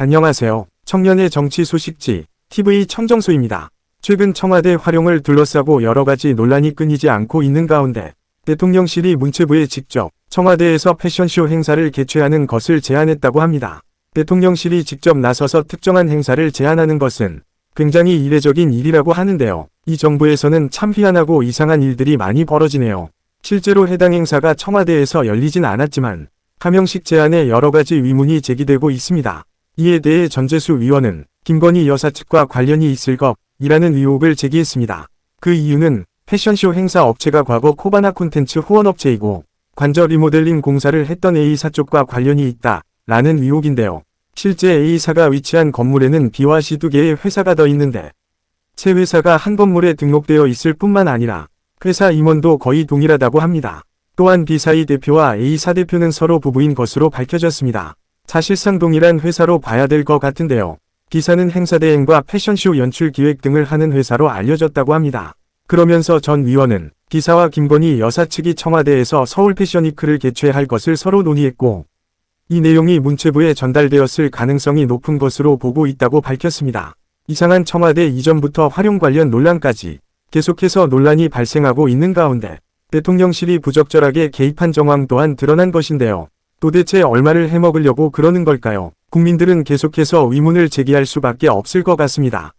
안녕하세요. 청년의 정치 소식지 TV 청정수입니다. 최근 청와대 활용을 둘러싸고 여러 가지 논란이 끊이지 않고 있는 가운데 대통령실이 문체부에 직접 청와대에서 패션쇼 행사를 개최하는 것을 제안했다고 합니다. 대통령실이 직접 나서서 특정한 행사를 제안하는 것은 굉장히 이례적인 일이라고 하는데요. 이 정부에서는 참 희한하고 이상한 일들이 많이 벌어지네요. 실제로 해당 행사가 청와대에서 열리진 않았지만 하명식 제안에 여러 가지 의문이 제기되고 있습니다. 이에 대해 전재수 위원은 김건희 여사 측과 관련이 있을 것이라는 의혹을 제기했습니다. 그 이유는 패션쇼 행사 업체가 과거 코바나 콘텐츠 후원업체이고 관저 리모델링 공사를 했던 A사 쪽과 관련이 있다 라는 의혹인데요. 실제 A사가 위치한 건물에는 B와 C 두 개의 회사가 더 있는데 세 회사가 한 건물에 등록되어 있을 뿐만 아니라 회사 임원도 거의 동일하다고 합니다. 또한 B사의 대표와 A사 대표는 서로 부부인 것으로 밝혀졌습니다. 사실상 동일한 회사로 봐야 될 것 같은데요. B사는 행사 대행과 패션쇼 연출 기획 등을 하는 회사로 알려졌다고 합니다. 그러면서 전 위원은 B사와 김건희 여사 측이 청와대에서 서울 패션위크를 개최할 것을 서로 논의했고 이 내용이 문체부에 전달되었을 가능성이 높은 것으로 보고 있다고 밝혔습니다. 이상한 청와대 이전부터 활용 관련 논란까지 계속해서 논란이 발생하고 있는 가운데 대통령실이 부적절하게 개입한 정황 또한 드러난 것인데요. 도대체 얼마를 해먹으려고 그러는 걸까요? 국민들은 계속해서 의문을 제기할 수밖에 없을 것 같습니다.